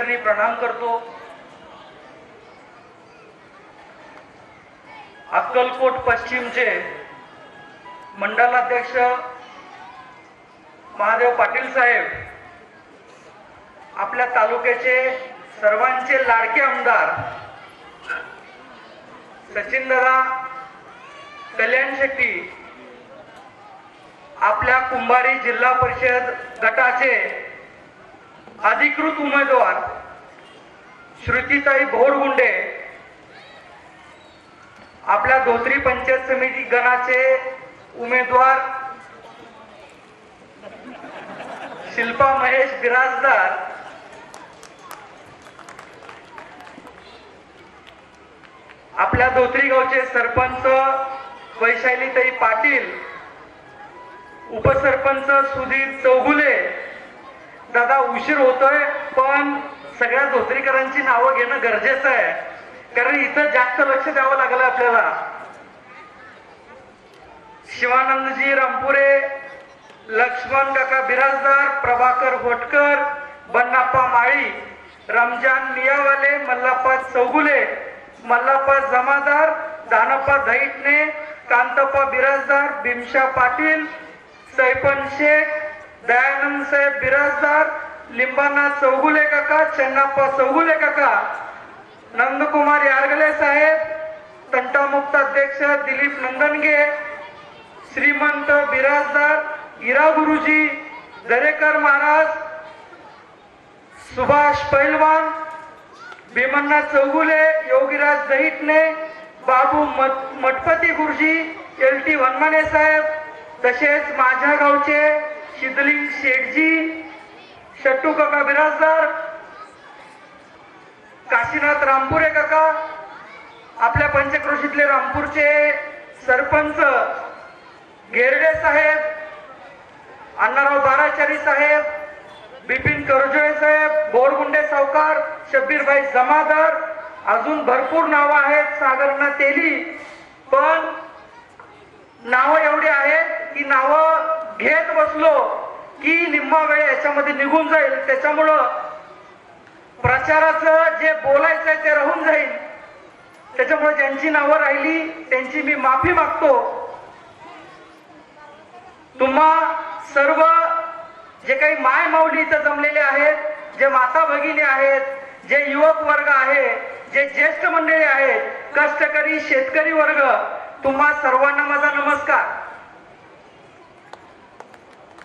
चरणी प्रणाम करतो. अक्कलकोट पश्चिमचे मंडलाध्यक्ष महादेव पाटील साहेब आपल्या तालुक्याचे सर्वांचे लाडके आमदार सचिन दादा कल्याण शेट्टी आपल्या कुंभारी जिल्हा परिषद गटाचे अधिकृत उमेदवार श्रुतीताई भोरगुंडे आपल्या धोत्री पंचायत समिती गणाचे उमेदवार शिल्पा महेश बिराजदार. आपल्या धोत्री गावचे सरपंच वैशालीताई पाटील उपसरपंच सुधीर चौगुले. दादा उशीर होतोय पण सगळ्या धोत्रीकरांची नावं घेणं गरजेचं आहे. कारण इथं जास्त लक्ष द्यावं लागलं आपल्याला. शिवानंदजी रामपुरे लक्ष्मण काका बिराजदार प्रभाकर होटकर बन्नाप्पा माळी रमजान मियावाले मल्लाप्पा चौगुले मल्लाप्पा जमादार दानप्पा धैटणे कांतप्पा बिराजदार भीमशा पाटील सैपन शेख दयानंद साहेब बिराजदार लिंबाना चौगुले काका चन्नाप्पा चौगुले काका. नंदकुमार यारगले साहेब तंटामुक्त अध्यक्ष दिलीप नंदनगे श्रीमंत बिराजदार इरा गुरुजी दरेकर महाराज सुभाष पैलवान भीमन्ना चौगुले योगीराज दहिटणे बाबू मठपती गुरुजी एल टी वनमाने साहेब तसेच माझ्या गावचे शिदलिंग शेठजी शट्टू काका बिराजदार काशीनाथ रामपुरे काका आपल्या पंचक्रोशीतले रामपूरचे सरपंच गेरडे साहेब अण्णाराव बाराचारी साहेब बिपिन करजोळे साहेब बोरगुंडे सावकार शब्बीरभाई जमादार अजून भरपूर नावं आहेत सागरना तेली. पण नावं एवढी आहेत की नावं घेत बसलो. की निम्मा वेळ याच्यामध्ये निघून जाईल त्याच्यामुळं प्रचाराचं जे बोलायचंय ते राहून जाईल. त्याच्यामुळे ज्यांची नावं राहिली त्यांची मी माफी मागतो. तुम्हा सर्व जे काही माय माऊली इथं जमलेले आहेत जे माता भगिनी आहेत जे युवक वर्ग आहे जे ज्येष्ठ मंडळी आहेत कष्टकरी शेतकरी वर्ग तुम्हा सर्वांना माझा नमस्कार.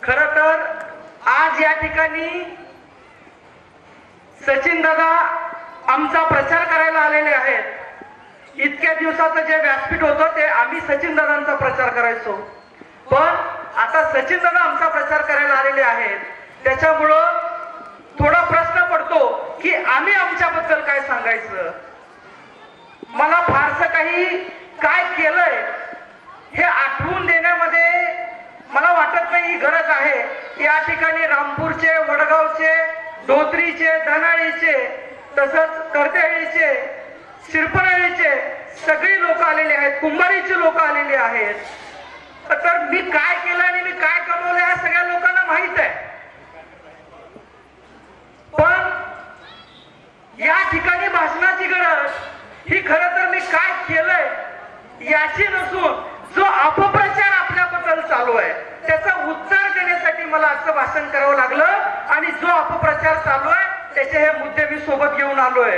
खर तर आज या ठिकाणी सचिन दादा आमचा प्रचार करायला आलेले आहेत. इतक्या दिवसाचं जे व्यासपीठ होतं ते आम्ही सचिन दादांचा प्रचार करायचो. पण आता सचिन दादा आमचा प्रचार करायला आलेले आहेत. त्याच्यामुळं थोडा प्रश्न पडतो की आम्ही आमच्याबद्दल काय सांगायचं? मला फारसं काही काय केलंय हे आठवून देण्यामध्ये मला वाटत नाही ही गरज आहे. या ठिकाणी रामपूरचे वडगावचे धोत्रीचे धनाळीचे तसंच कर्देळीचे शिरपनळीचे सगळी लोक आलेले आहेत. कुंभारीचे लोक आलेले आहेत. तर मी काय केलं आणि मी काय कमवलं या सगळ्या लोकांना माहीत आहे. पण या ठिकाणी भाषणाची गरज ही खरं तर मी काय केलंय याची नसून जो अपप्रचार आपल्याबद्दल चालू आहे त्याचा उत्तर देण्यासाठी मला असं भाषण करावं लागलं आणि जो अपप्रचार चालू आहे त्याचे हे मुद्दे मी सोबत घेऊन आलोय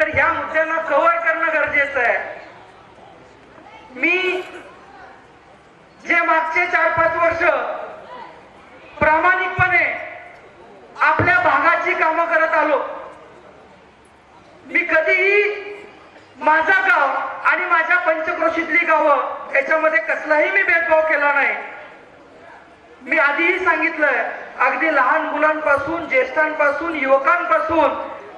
तर ह्या मुद्द्यांना कव्हर करणं गरजेचं आहे. मी जे मागचे चार पाच वर्ष प्रामाणिकपणे आपल्या भागाची कामं करत आलो मी कधीही माझा गाव आणि माझ्या पंचक्रोशीतली गावं त्याच्यामध्ये कसलाही मी भेदभाव केला नाही. मी आधीही सांगितलंय अगदी लहान मुलांपासून ज्येष्ठांपासून युवकांपासून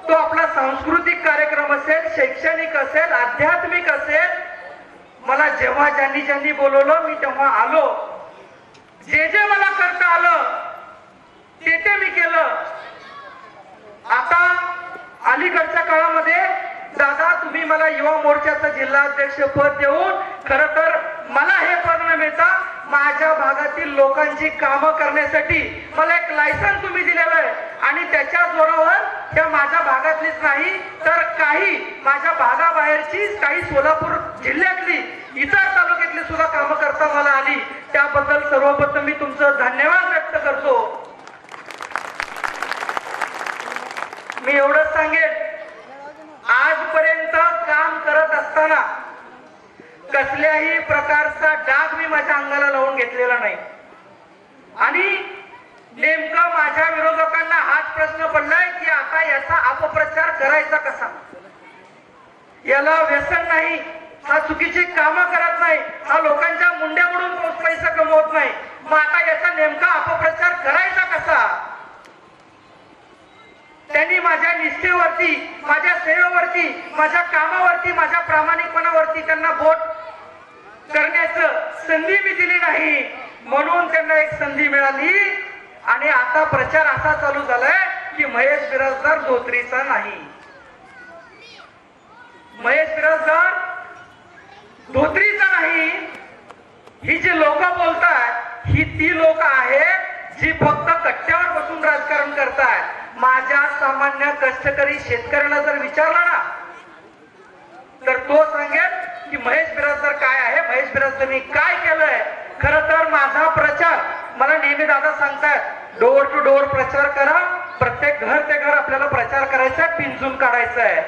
तो आपला सांस्कृतिक कार्यक्रम असेल शैक्षणिक असेल आध्यात्मिक असेल मला जेव्हा ज्यांनी ज्यांनी बोलवलं मी तेव्हा आलो. जे जे मला करता आलं ते ते मी केलं आता अलीकडच्या काळामध्ये दादा तुम्ही मला युवा मोर्चाचं जिल्हाध्यक्ष पद देऊन खर तर मला हे पद न मिळता माझ्या भागातील लोकांची कामं करण्यासाठी मला एक लायसन तुम्ही दिलेलं आहे. आणि त्याच्या जोरावर त्या माझ्या भागातलीच नाही तर काही माझ्या भागाबाहेरची काही सोलापूर जिल्ह्यातली इतर तालुक्यातली सुद्धा कामं करता मला आली. त्याबद्दल सर्वप्रथम मी तुमचं धन्यवाद व्यक्त करतो. मी एवढंच सांगेन आजपर्यंत काम करत असताना कसल्याही प्रकारचा डाग मी माझ्या अंगाला लावून घेतलेला नाही. आणि नेमका माझ्या विरोधकांना हाच प्रश्न पडलाय की आता याचा अपप्रचार करायचा कसा? याला व्यसन नाही हा चुकीची कामं करत नाही हा लोकांच्या मुंड्याकडून पैसा कमवत नाही. मग आता याचा नेमका अपप्रचार करायचा कसा? त्यांनी माझ्या निष्ठेवरती माझ्या सेवेवरती माझ्या कामावरती माझ्या प्रामाणिकपणावरती त्यांना बोट करण्याचं संधी मी दिली नाही. म्हणून त्यांना एक संधी मिळाली. आणि आता प्रचार असा चालू झालाय की महेश बिराजदार धोत्रीचा नाही. महेश बिराजदार धोत्रीचा नाही. ही जी लोक बोलतात ही ती लोक आहेत जी फक्त कट्ट्या सर्वसामान्य कष्टकरी शेतकऱ्याला जर विचारला ना तर तो सांगेल की महेश बिराजदार काय आहे? महेश बिराजदारनी काय केलंय? खर तर माझा प्रचार मला नेहमी दादा सांगतायत डोअर टू डोअर प्रचार करा प्रत्येक घर ते घर आपल्याला प्रचार करायचा आहे पिंजून काढायचं आहे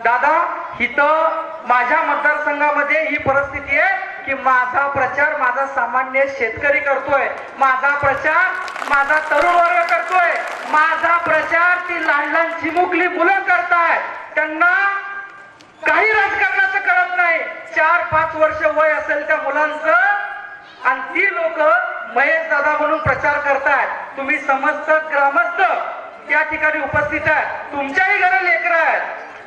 दादा इथं माझ्या मतदारसंघामध्ये ही परिस्थिती आहे. की माझा प्रचार माझा सामान्य शेतकरी करतोय. माझा प्रचार माझा तरुण वर्ग करतोय. माझा प्रचार ती लहान लहान चिमुकली मुलं करताय त्यांना काही राजकारणाचं कळत नाही. चार पाच वर्ष वय असेल त्या मुलांचं आणि ती लोक महेश दादा म्हणून प्रचार करतायत. तुम्ही समस्त ग्रामस्थ त्या ठिकाणी उपस्थित आहेत. तुमच्याही घरी लेकर आहेत.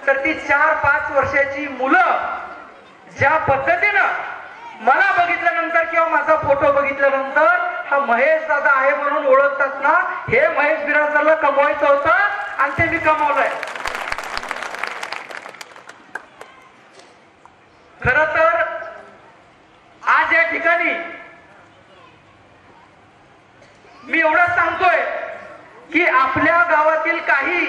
तर ती चार पाच वर्षाची मुलं ज्या पद्धतीनं मला बघितल्यानंतर किंवा माझा फोटो बघितल्यानंतर हा महेश दादा आहे म्हणून ओळखतात ना हे महेश बिराजदारला कमवायचं होतं आणि ते मी कमवलंय. खर तर आज या ठिकाणी मी एवढंच सांगतोय की आपल्या गावातील काही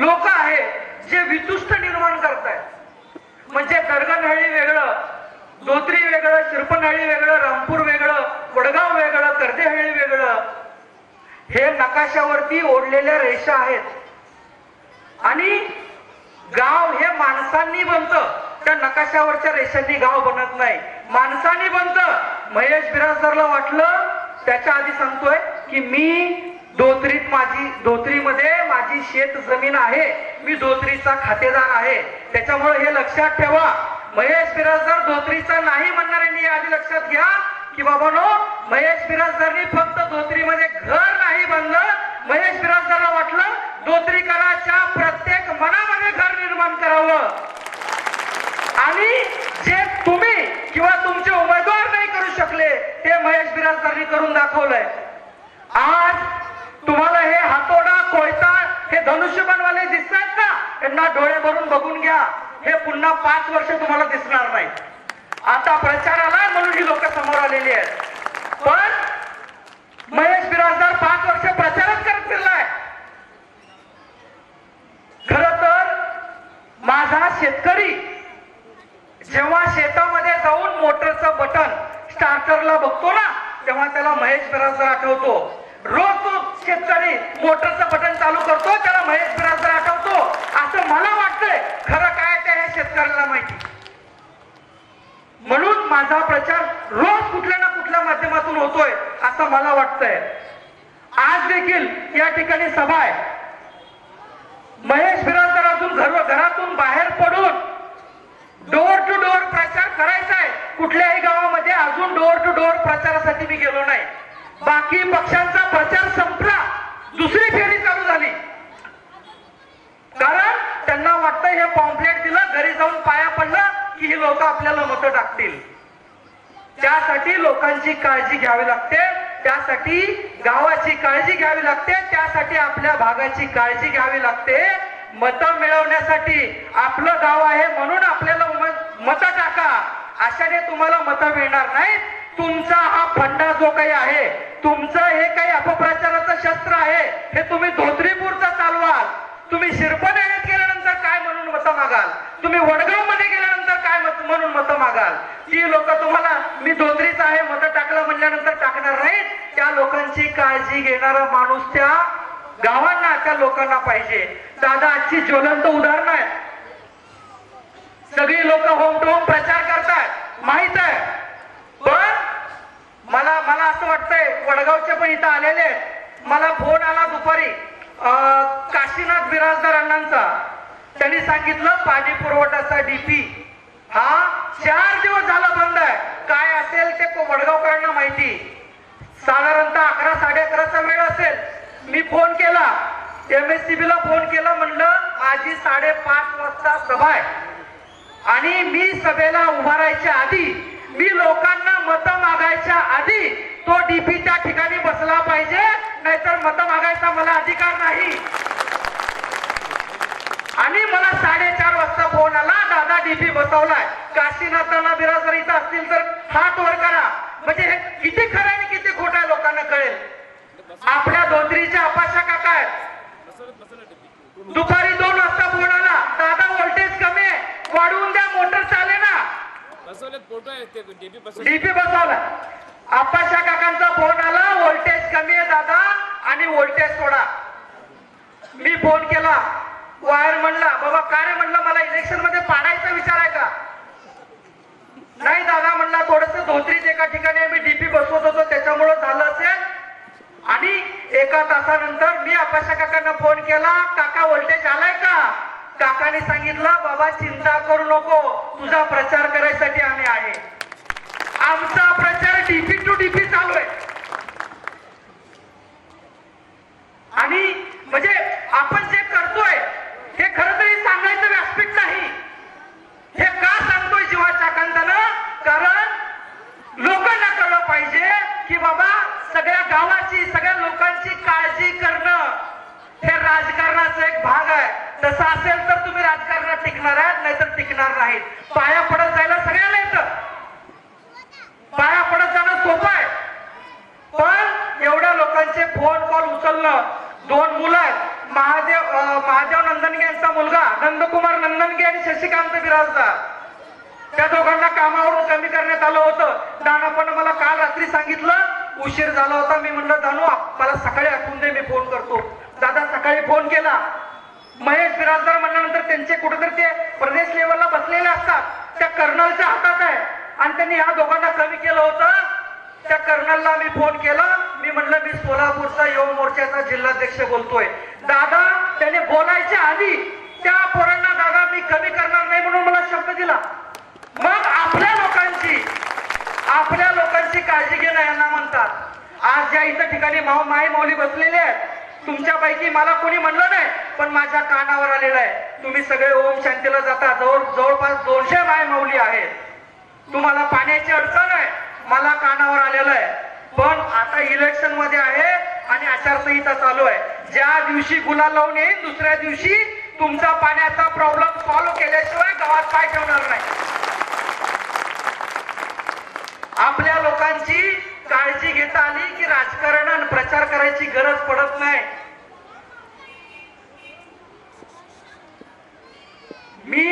लोक आहेत जे वितुष्ट निर्माण करतायत. म्हणजे दरगणहळी वेगळं धोत्री वेगळं शिरपनहळी वेगळं रामपूर वेगळं वडगाव वेगळं कर्देहळी वेगळं. हे नकाशावरती ओढलेल्या रेषा आहेत. आणि गाव हे माणसांनी बनतं. त्या नकाशावरच्या रेषांनी गाव बनत नाही. माणसांनी बनतं. महेश बिराजदारला वाटलं त्याच्या आधी सांगतोय की मी धोत्रीत माझी धोत्रीमध्ये माझी शेत जमीन आहे. मी धोत्रीचा खातेदार आहे. त्याच्यामुळे हे लक्षात ठेवा. महेश बिराजदार धोत्रीचा नाही म्हणणाऱ्यांनी आधी लक्षात घ्या की बाबा नो महेश बिराजदारनी फक्त धोत्रीमध्ये घर नाही बांधलं. महेश बिराजदारला वाटलं धोत्रीकराच्या प्रत्येक मनामध्ये घर निर्माण करावं. आणि जे तुम्ही किंवा तुमचे उमेदवार नाही करू शकले ते महेश बिराजदारनी करून दाखवलंय. आज तुम्हाला हे हातोडा कोयता हे धनुष्यबाणवाले दिसतात ना त्यांना डोळे भरून बघून घ्या. हे पुन्हा पाच वर्ष तुम्हाला दिसणार नाही. आता प्रचाराला म्हणून ही लोक समोर आलेली आहेत. पण महेश बिराजदार पाच वर्ष प्रचारच करत फिरलाय. खर तर माझा शेतकरी जेव्हा शेतामध्ये जाऊन मोटरचं बटन स्टार्टरला बघतो ना तेव्हा त्याला महेश बिराजदार आठवतो. रोज तो शेतकरी मोटरचं बटन चालू करतो त्याला महेश बिराजदार आठवतो. असं मला वाटतंय. खरं काय शेतकऱ्याला माहिती. म्हणून माझा प्रचार रोज कुठल्या ना कुठल्या माध्यमातून होतोय असं मला वाटतंय. आज देखील या ठिकाणी सभा आहे. महेश बिराजदार घर घरातून बाहेर पडून डोअर टू डोअर प्रचार करायचा आहे. कुठल्याही गावामध्ये अजून डोअर टू डोअर प्रचारासाठी मी गेलो नाही. बाकी पक्षांचा प्रचार संपला. दुसरी फेरी चालू झाली. कारण त्यांना वाटतं हे पॉम्पलेट दिलं घरी जाऊन पाया पडलं की ही लोक आपल्याला मतं टाकतील. त्यासाठी लोकांची काळजी घ्यावी लागते त्यासाठी गावाची काळजी घ्यावी लागते त्यासाठी आपल्या भागाची काळजी घ्यावी लागते. मतं मिळवण्यासाठी आपलं गाव आहे म्हणून आपल्याला मत टाका. अशाने तुम्हाला मतं मिळणार नाहीत. तुमचा हा फंडा जो काही आहे तुमचं हे काही अपप्रचाराचं शस्त्र आहे हे तुम्ही धोत्रीपूरचा चालवाल. तुम्ही शिरपण्यात गेल्यानंतर काय म्हणून मतं मागाल? तुम्ही वडगावमध्ये गेल्यानंतर काय मत म्हणून मतं मागाल? ती लोक तुम्हाला मी धोत्रीच आहे मतं टाकलं म्हणल्यानंतर टाकणार नाहीत. त्या लोकांची काळजी घेणारा माणूस त्या गावांना त्या लोकांना पाहिजे. दादा आजची ज्वलंत उदाहरण आहे सगळी लोक होम टू होम प्रचार करतात माहीत आहे. पण मला मला असं वाटतंय वडगावचे पण इथं आलेले आहेत. मला फोन आला दुपारी. काशीनाथ बिराजदार अण्णांचा त्यांनी सांगितलं पाणी पुरवठाचा डीपी हा चार दिवस झाला बंद आहे. काय असेल ते वडगावकरांना माहिती. साधारणतः अकरा साडे अकराचा वेळ असेल. मी फोन केला. एम एस सी ला फोन केला म्हणलं माझी साडेपाच वाजता सभा आहे. आणि मी सभेला उभारायच्या आधी मी लोकांना मत मागायच्या आधी तो डीपी त्या ठिकाणी बसला पाहिजे नाहीतर मत मागायचा मला अधिकार नाही. आणि मला साडेचार वाजता फोन आला दादा डीपी बसवलाय. काशीनाथांना बिराजर इथं असतील तर हात वर करा. म्हणजे हे किती खरं आणि किती खोटं आहे लोकांना कळेल. आपल्या धोत्रीच्या अपाशा काका आहेत. दुपारी दोन वाजता फोन आला दादा व्होल्टेज कमी आहे. वाढवून द्या मोटर चाले ना डीपी बसवले अप्पाशा काकांचा फोन आला व्होल्टेज कमी आहे दादा आणि व्होल्टेज सोडा मी फोन केला वायर म्हणला बाबा काय रे? म्हणलं मला इलेक्शनमध्ये पाडायचा विचार आहे का? नाही दादा म्हणला थोडस धोत्रीत एका ठिकाणी मी डीपी बसवत होतो त्याच्यामुळे झालं असेल. आणि एका तासानंतर मी आपाशा काकांना फोन केला काका व्होल्टेज आलाय का? काकाने सांगितलं बाबा चिंता करू नको तुझा प्रचार करायसाठी आम्ही आहे. आमचा प्रचार डीपी टू डीपी चालू आहे. आणि म्हणजे आपण जे करतोय हे खरं तरी सांगायचं व्यासपीठ नाही हे का सांगतोय जीवाच्या कांतानं कारण लोकांना कळलं पाहिजे की बाबा सगळ्या गावाची सगळ्या लोकांची काळजी करणं हे राजकारणाचा एक भाग आहे तसं असेल तर तुम्ही राजकारणात टिकणार आहात नाहीतर टिकणार नाहीत पाया पडत जायला सगळ्याला येतं पाया पडत जाणं सोपं आहे पण एवढ्या लोकांचे फोन कॉल उचलणं दोन मुलं आहेत महादेव अं, महादेव नंदनगे यांचा मुलगा नंदकुमार नंदनगे आणि शशिकांत बिराजदार त्या दोघांना कामावरून कमी करण्यात आलं होतं दानापण मला काल रात्री सांगितलं उशीर झाला होता मी म्हणलं जाणू मला सकाळी आठवून दे मी फोन करतो दादा सकाळी फोन केला. महेश बिराजदार म्हणल्यानंतर त्यांचे कुठेतरी ते प्रदेश लेवलला बसलेले असतात. त्या कर्नलच्या हातात आहे. आणि त्यांनी ह्या दोघांना कमी केलं होतं. त्या कर्नलला मी फोन केला. मी म्हणलं मी सोलापूरचा युवा मोर्चाचा जिल्हाध्यक्ष बोलतोय. दादा त्याने बोलायच्या आधी त्या पोरांना दादा मी कमी करणार नाही म्हणून मला शब्द दिला. मग आपल्या लोकांची आपल्या लोकांची काळजी घेणं यांना म्हणतात. आज ज्या इथं ठिकाणी माऊ माई माऊली बसलेले आहेत तुमच्यापैकी मला कोणी म्हणलं नाही पण माझ्या कानावर आलेलं आहे. तुम्ही सगळे ओम शांतीला जाता. जवळ जवळपास दोनशे माय माऊली आहेत. तुम्हाला पाण्याची अडचण आहे. मला कानावर आलेलं आहे. पण आता इलेक्शनमध्ये आहे आणि आचारसंहिता चालू आहे. ज्या दिवशी गुलाल लावून येईल दुसऱ्या दिवशी तुमचा पाण्याचा प्रॉब्लेम सॉल्व्ह केल्याशिवाय गावात पाय ठेवणार नाही. आपल्या लोकांची काळजी घेता आली की राजकारण आणि प्रचार करायची गरज पडत नाही मी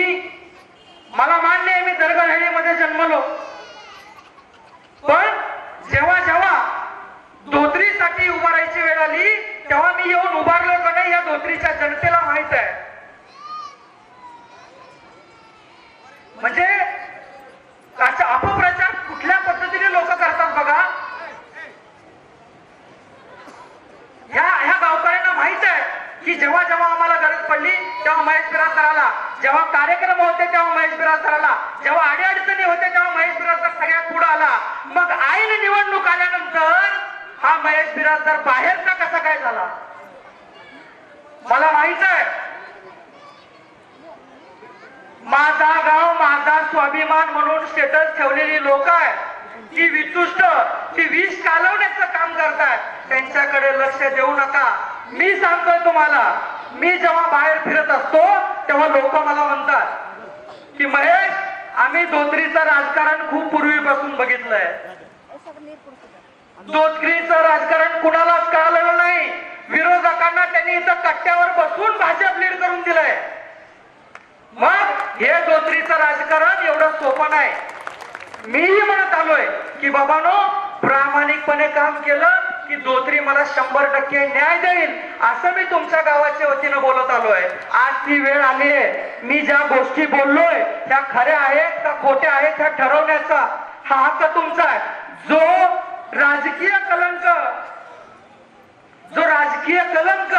मला मान्य आहे मी दरगडहळ्ळीमध्ये जन्मलो पण जेव्हा जेव्हा धोत्रीसाठी उभारायची वेळ आली तेव्हा मी येऊन उभारलो का नाही या धोत्रीच्या जनतेला माहीत आहे म्हणजे असा अपप्रचार कुठल्या पद्धतीने लोक करतात बघा ह्या ह्या गावकऱ्यांना माहीत आहे की जेव्हा जेव्हा आम्हाला गरज पडली तेव्हा महेश बिराजदार आला. जेव्हा कार्यक्रम होते तेव्हा महेश बिराजदार आला. जेव्हा अडीअडचणी होते तेव्हा महेश बिराजदार सगळ्यात पुढे आला. मग आईन निवडणूक आल्यानंतर हा महेश बिराजदार बाहेरचा कसा काय झाला? मला माहीत आहे. माझा गाव माझा स्वाभिमान म्हणून स्टेटस ठेवलेली लोक आहेत. ती वितुष्ट ती विष कालवण्याचं काम करतायत. त्यांच्याकडे लक्ष देऊ नका. मी सांगतोय तुम्हाला मी जेव्हा बाहेर फिरत असतो तेव्हा लोक मला म्हणतात की महेश आम्ही धोत्रीचं राजकारण खूप पूर्वीपासून बघितलंय. धोत्रीचं राजकारण कुणालाच कळालेलं नाही. विरोधकांना त्यांनी इथं कट्ट्यावर बसून भाजप लीड करून दिलंय. मग हे धोत्रीचं राजकारण एवढं सोपं नाही. मीही म्हणत आलोय की बाबानो प्रामाणिकपणे काम केलं धोत्री मला शंभर टक्के न्याय देईल असं मी तुमच्या गावाच्या वतीनं बोलत आलोय. आज ती वेळ आली आहे. मी ज्या गोष्टी बोललोय त्या खऱ्या आहेत त्या खोट्या आहेत त्या ठरवण्याचा हा हक्क तुमचा आहे. जो राजकीय कलंक जो राजकीय कलंक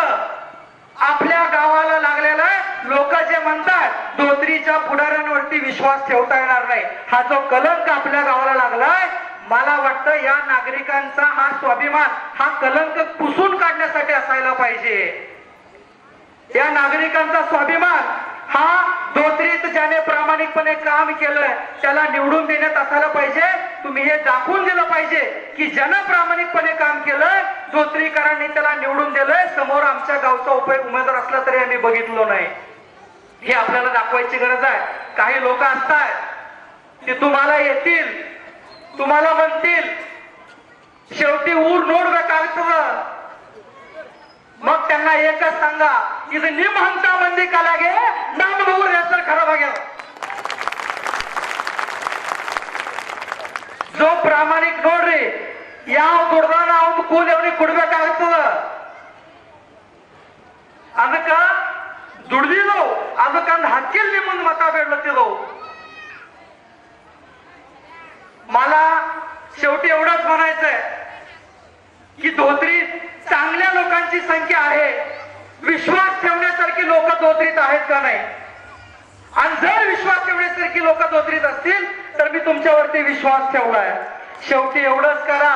आपल्या गावाला लागलेला आहे लोक जे म्हणतात धोत्रीच्या पुढाऱ्यांवरती विश्वास ठेवता येणार नाही. हा जो कलंक आपल्या गावाला लागलाय मला वाटतं या नागरिकांचा हा स्वाभिमान हा कलंक पुसून काढण्यासाठी असायला पाहिजे. या नागरिकांचा स्वाभिमान हा धोत्रीत ज्याने प्रामाणिकपणे काम केलंय त्याला निवडून देण्यात असायला पाहिजे. तुम्ही हे दाखवून दिलं पाहिजे की ज्यानं प्रामाणिकपणे काम केलंय धोत्रीकरांनी त्याला निवडून दिलंय. समोर आमच्या गावचा उपयोग उमेदवार असला तरी आम्ही बघितलो नाही. हे आपल्याला दाखवायची गरज आहे. काही लोक असतात ते तुम्हाला येतील. तुम्हाला म्हणतील शेवटी ऊर नोड ಬೇಕಾಗ್ತದ मग त्यांना एकच सांगा ಇದು ನಿಮ್ ಹಂತ ಮಂದಿ ಕಲೆಗೆ ನಮ್ಮ ಊರ ಹೆಸರು ಖರಾಬ್ ಆಗ್ಯಾವ जो ಪ್ರಾಮಾಣಿಕ ನೋಡ್ರಿ ಯಾವ ದುಡ್ದಾನ ಅವ್ನ ಕೂಲಿ ಅವನಿಗೆ ಕೊಡ್ಬೇಕಾಗ್ತದ ಅದಕ್ಕ ದುಡ್ದಿದವು ಅದಕ್ಕಂದ್ ಹಕ್ಕಿಲ್ ನಿಮ್ಮಂದ್ ಮತ ಬೇಡ್ಲತ್ತಿದವು मला शेवटी एवढंच म्हणायचंय की धोत्रीत चांगल्या लोकांची संख्या आहे. विश्वास ठेवण्यासारखी लोक धोत्रीत आहेत का नाही? आणि जर विश्वास ठेवण्यासारखी लोक धोत्रीत असतील तर मी तुमच्यावरती विश्वास ठेवलाय शेवटी एवढंच करा.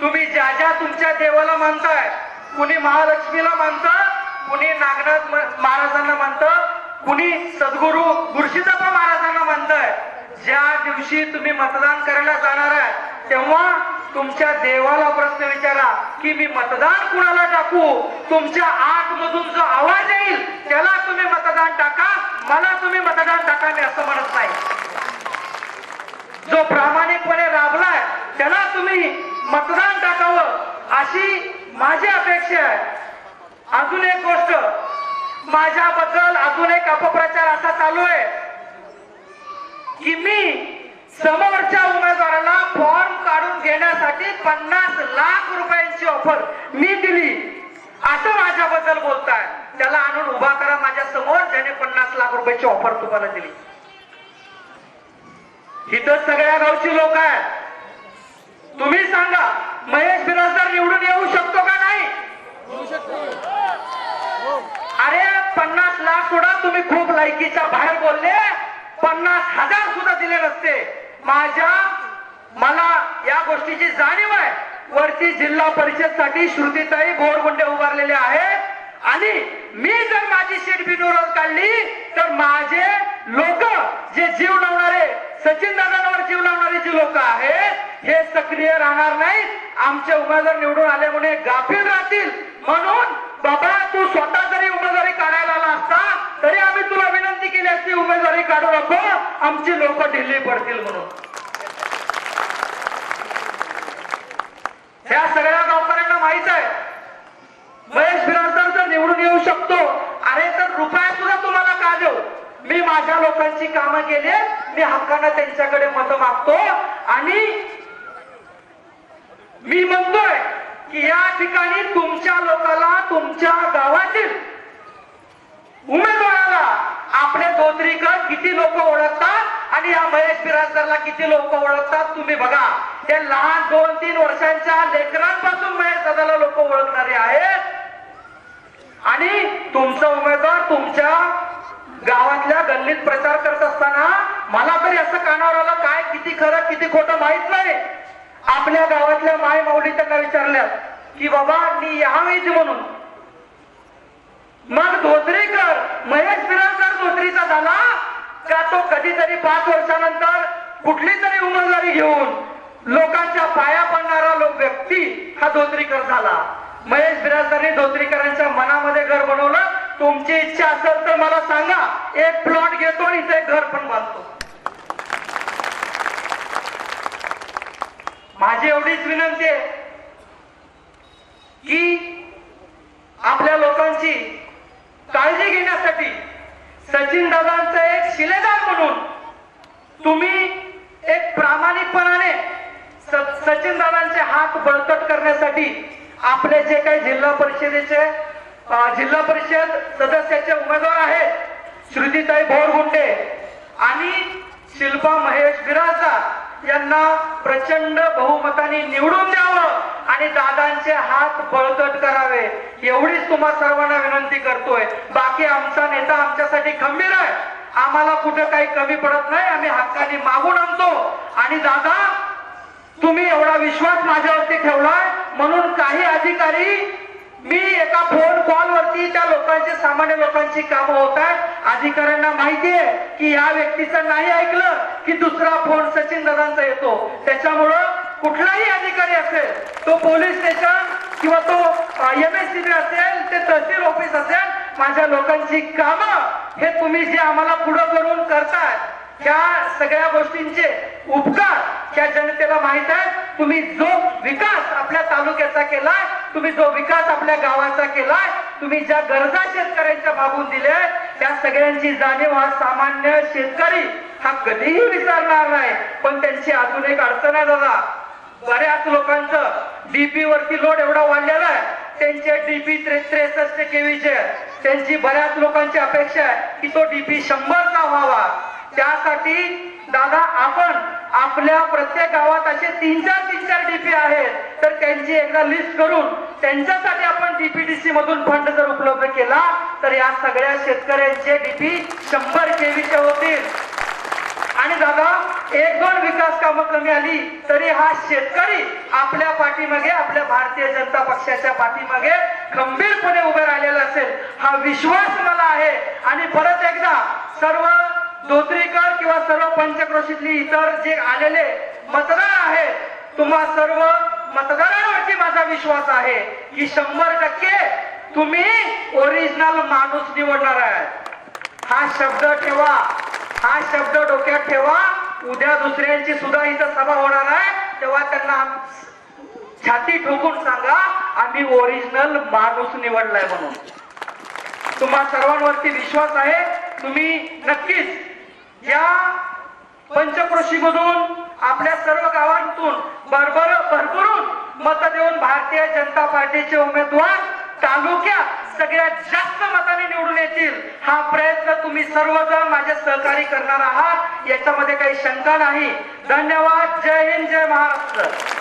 तुम्ही ज्या ज्या तुमच्या देवाला मानताय कुणी महालक्ष्मीला मानतं कुणी नागनाथ महाराजांना मानतं कुणी सद्गुरू गुरुशिदप्पा महाराजांना मानतंय ज्या दिवशी तुम्ही मतदान करायला जाणार आहे तेव्हा तुमच्या देवाला प्रश्न विचारा की मी मतदान कुणाला टाकू? तुमच्या आतमधून जो आवाज येईल त्याला तुम्ही मतदान टाका. मला तुम्ही मतदान टाका मी असं म्हणत नाही. जो प्रामाणिकपणे राबलाय त्याला तुम्ही मतदान टाकावं अशी माझी अपेक्षा आहे. अजून एक गोष्ट माझ्याबद्दल अजून एक अपप्रचार असा चालू आहे. की मी समोरच्या उमेदवाराला फॉर्म काढून घेण्यासाठी पन्नास लाख रुपयांची ऑफर मी दिली. असं माझ्याबद्दल बोलताय. त्याला आणून उभा करा माझ्यासमोर ज्याने पन्नास लाख रुपयाची ऑफर तुम्हाला दिली. इथं सगळ्या गावची लोक आहेत. तुम्ही सांगा महेश बिराजदार निवडून येऊ शकतो का नाही? अरे पन्नास लाख सुद्धा तुम्ही खूप लायकीच्या बाहेर बोलले. पन्नास हजार सुद्धा दिले नसते. माझ्या मला या गोष्टीची जाणीव आहे. वरती जिल्हा परिषदसाठी श्रुतीताई बोरगुंडे उभारलेले आहेत. आणि मी जर माझी सीट बिनविरोध काढली तर माझे लोक जे जीव लावणारे सचिन दादांवर जीव लावणारे जे लोक आहेत हे सक्रिय राहणार नाही आमचे उमेदवार निवडून आले गाफील राहतील. म्हणून बाबा तू स्वतः जरी उमेदवारी काढायला आला असता तरी आम्ही तुला विनंती केली असती उमेदवारी काढू नको. आमची लोक ढिल्ली पडतील म्हणून. ह्या सगळ्या गावकऱ्यांना माहीत आहे. महेश बिराजदार जर निवडून येऊ शकतो अरे तर रुपया सुद्धा तुम्हाला का देऊ? मी माझ्या लोकांची कामं केली मी हक्कानं त्यांच्याकडे मत मागतो आणि मी म्हणतोय की या ठिकाणी तुमच्या लोकाला तुमच्या गावातील उमेदवाराला आपले धोत्रीकर किती लोक ओळखतात आणि या महेश बिराजदारला किती लोक ओळखतात तुम्ही बघा. ते लहान दोन तीन वर्षांच्या लेकरांपासून महेश दादाला लोक ओळखणारे आहेत. आणि तुमचा उमेदवार तुमच्या गावातल्या गल्लीत प्रचार करत असताना मला तरी असं कानावर आलं काय किती खरं किती खोटं माहीत नाही. आपल्या गावातल्या माय माऊली त्यांना विचारल्या की बाबा मी यावेच म्हणून. मग धोत्रीकर महेश बिराज धोत्रीचा झाला का तो कधीतरी पाच वर्षानंतर कुठली तरी उमेदवारी घेऊन लोकांच्या पाया पडणारा लोक व्यक्ती हा धोत्रीकर झाला. महेश बिराजदारने धोत्रीकरांच्या मनामध्ये घर बनवलं. तुमची इच्छा असेल तर मला सांगा एक प्लॉट घेतो आणि इथे घर पण बांधतो. माझी एवढीच विनंती आहे की आपल्या लोकांची काळजी घेण्यासाठी सचिन दादांचं एक शिलेदार म्हणून तुम्ही एक प्रामाणिकपणाने सचिन दादांचे हात बळकट करण्यासाठी आपले जे काही जिल्हा परिषदेचे जिल्हा परिषद सदस्याचे उमेदवार आहेत श्रुतीताई भोरगुंडे आणि शिल्पा महेश बिराजा यांना प्रचंड बहुमताने निवडून द्यावं. आणि दादांचे हात बळकट करावे. एवढीच तुम्हा सर्वांना विनंती करतोय. बाकी आमचा नेता आमच्यासाठी खंबीर आहे. आम्हाला कुठं काही कमी पडत नाही. आम्ही हक्काने मागून आणतो. आणि दादा तुम्ही एवढा विश्वास माझ्यावरती ठेवलाय. म्हणून काही अधिकारी मी एका फोन कॉल वरती त्या लोकांची सामान्य लोकांची कामं होत आहेत. अधिकाऱ्यांना माहिती आहे की या व्यक्तीचं नाही ऐकलं की दुसरा फोन सचिन दादांचा येतो. त्याच्यामुळं कुठलाही अधिकारी असेल तो पोलीस स्टेशन किंवा तो एम एस सी बी असेल ते तहसील ऑफिस असेल माझ्या लोकांची कामं हे तुम्ही जे आम्हाला पुढं करून करताय त्या सगळ्या गोष्टींचे उपकार त्या जनतेला माहीत आहे तुम्ही जो विकास आपल्या तालुक्याचा केलाय तुम्ही जो विकास आपल्या गावाचा केलाय तुम्ही ज्या गरजा शेतकऱ्यांच्या मागून दिल्या त्या सगळ्यांची जाणीव हा सामान्य शेतकरी हा कधीही विसरणार नाही. पण त्यांची अजून एक अडचण आहे दादा बऱ्याच लोकांचं डीपी वरती लोड एवढा वाढलेला आहे. त्यांचे डीपी त्रेसष्ट केवीचे त्यांची बऱ्याच लोकांची अपेक्षा आहे की तो डीपी शंभरचा व्हावा. त्यासाठी दादा आपण आपल्या प्रत्येक गावात असे तीन चार तीन चार डीपी आहेत. तर त्यांची एकदा लिस्ट करून त्यांच्यासाठी आपण डीपीडीसी मधून फंड जर उपलब्ध केला तर या सगळ्या शेतकऱ्यांचे डीपी शंभर केवीचे होतील. आणि दादा एक दोन विकास कामं कमी आली तरी हा शेतकरी आपल्या पाठीमागे आपल्या भारतीय जनता पक्षाच्या पाठीमागे खंबीरपणे उभे राहिलेला असेल हा विश्वास मला आहे. आणि परत एकदा सर्व धोत्रीकर किंवा सर्व पंचक्रोशीतली इतर जे आलेले मतदार आहेत तुम्हा सर्व मतदारांवरती माझा विश्वास आहे की शंभर टक्के तुम्ही ओरिजिनल माणूस निवडणार आहे हा शब्द ठेवा. हा शब्द डोक्यात ठेवा. उद्या दुसऱ्यांची सुद्धा इथं सभा होणार आहे. तेव्हा त्यांना छाती ठोकून सांगा आम्ही ओरिजिनल माणूस निवडलाय म्हणून. तुम्हा सर्वांवरती विश्वास आहे. तुम्ही नक्कीच या पंचक्रोशी मधून आपल्या सर्व गावांतून भरभर भरभरून मत देऊन भारतीय जनता पार्टीचे उमेदवार तालुक्यात सगळ्यात जास्त मताने निवडून येतील हा प्रयत्न तुम्ही सर्वजण माझे सहकारी करणार आहात. याच्यामध्ये काही शंका नाही. धन्यवाद. जय हिंद जय महाराष्ट्र.